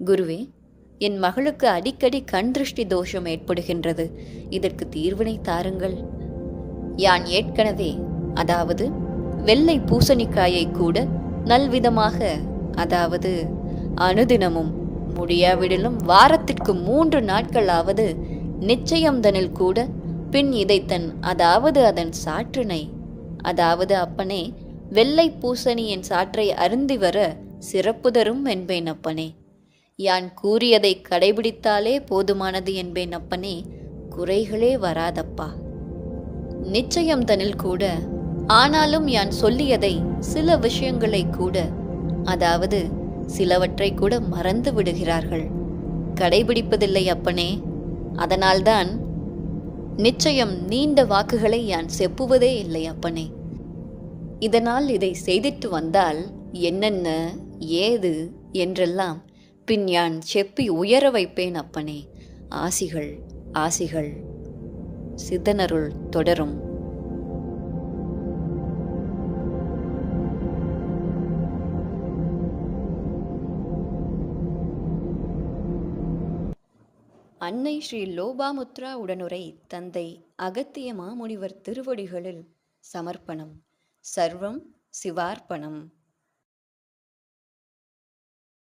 குருவே என் மகளுக்கு அடிக்கடி கண் திருஷ்டி தோஷம் ஏற்படுகின்றது. இதற்கு தீர்வினை தாருங்கள். யான் ஏற்கனவே அதாவது வெள்ளை பூசணிக்காயை கூட நல்விதமாக அதாவது அனுதினமும் முடியாவிடலும் வாரத்திற்கு மூன்று நாட்களாவது நிச்சயம்தனில் கூட பின் இதைத்தன் அதாவது அதன் சாற்றினை அதாவது அப்பனே வெள்ளை பூசணியின் சாற்றை அருந்தி வர சிறப்பு தரும் என்பேன் அப்பனே. யான் கூறியதை கடைபிடித்தாலே போதுமானது என்பேன் அப்பனே குறைகளே வராதப்பா. நிச்சயம் தனில் கூட ஆனாலும் யான் சொல்லியதை சில விஷயங்களை கூட அதாவது சிலவற்றை கூட மறந்து விடுகிறார்கள். கடைபிடிப்பதில்லை அப்பனே அதனால்தான் நிச்சயம் நீண்ட வாக்குகளை யான் செப்புவதே இல்லை அப்பனே. இதனால் இதை செய்திட்டு வந்தால் என்னென்ன ஏது என்றெல்லாம் பின் யான் செப்பி உயர வைப்பேன் அப்பனே. ஆசிகள் ஆசிகள் சித்தனருள் தொடரும். அன்னை ஸ்ரீ லோபாமுத்ரா உடனுரை தந்தை அகத்திய மாமுனிவர் திருவடிகளில் சமர்ப்பணம். சர்வம் சிவார்ப்பணம்.